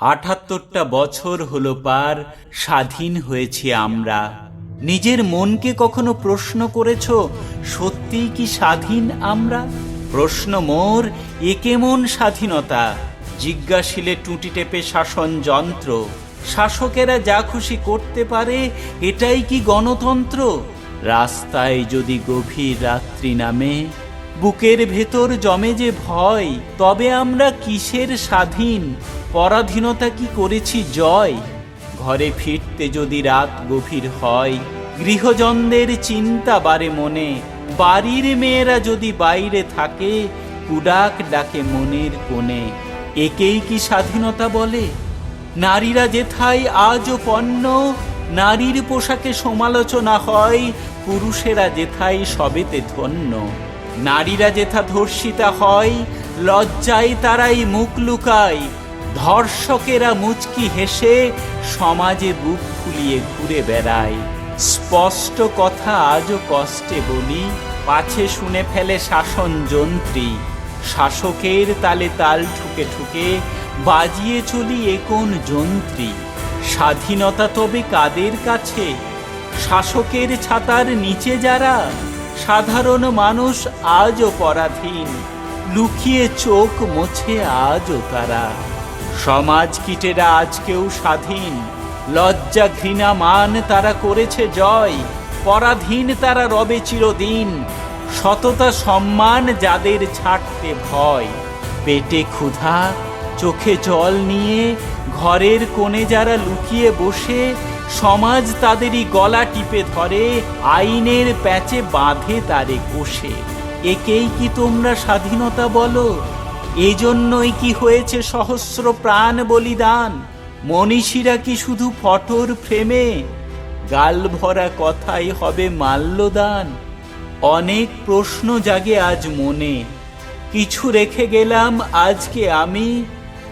আটাত্তরটা বছর হলো পার, স্বাধীন হয়েছি আমরা। নিজের মনকে কখনো প্রশ্ন করেছ, সত্যিই কি স্বাধীন আমরা? প্রশ্ন মোর, এ কেমন স্বাধীনতা? জিজ্ঞাসিলে টুটি টেপে শাসন যন্ত্র। শাসকেরা যা খুশি করতে পারে, এটাই কি গণতন্ত্র? রাস্তায় যদি গভীর রাত্রি নামে বুকের ভেতর জমে যে ভয়, তবে আমরা কিসের স্বাধীন? পরাধীনতা কি করেছি জয়? ঘরে ফিরতে যদি রাত গভীর হয়, গৃহজনদের চিন্তা বারে মনে। বাড়ির মেয়েরা যদি বাইরে থাকে, কুডাক ডাকে মনের কোণে। একেই কি স্বাধীনতা বলে? নারীরা যেথায় আজও পণ্য, নারীর পোশাকে সমালোচনা হয়, পুরুষেরা যেথায় সবেতে ধন্য। নারীরা যেথা ধর্ষিতা হয়, লজ্জায় তারাই মুখ লুকায়। ধর্ষকেরা মুচকি হেসে সমাজে বুক ফুলিয়ে ঘুরে বেড়ায়। স্পষ্ট কথা আজও কষ্টে বলি, পাছে শুনে ফেলে শাসন যন্ত্রী। শাসকের তালে তাল ঠুকে ঠুকে বাজিয়ে চলি এ কোন যন্ত্রী? স্বাধীনতা তবে কাদের কাছে? শাসকের ছাতার নিচে যারা সাধারণ মানুষ আজও পরাধীন। লুকিয়ে চোখ মোছে আজও তারা। সমাজ কীটেরা আজকেও স্বাধীন। লজ্জা ঘৃণা মান তারা করেছে জয়। পরাধীন তারা রবে চিরদিন। সততা সম্মান যাদের ছাড়তে ভয়। পেটে ক্ষুধা, চোখে জল নিয়ে, ঘরের কোণে যারা লুকিয়ে বসে সমাজ তাদেরই গলা টিপে ধরে, আইনের প্যাচে বাঁধে তারে কোষে। একেই কি তোমরা স্বাধীনতা বলো? এজন্যই কি হয়েছে সহস্র প্রাণ বলিদান? মনীষীরা কি শুধু ফটোর ফ্রেমে? গাল ভরা কথাই হবে মাল্যদান। অনেক প্রশ্ন জাগে আজ মনে। কিছু রেখে গেলাম আজকে আমি,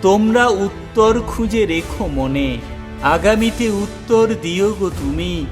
তোমরা উত্তর খুঁজে রেখো মনে। আগামীতে উত্তর দিও গো তুমি।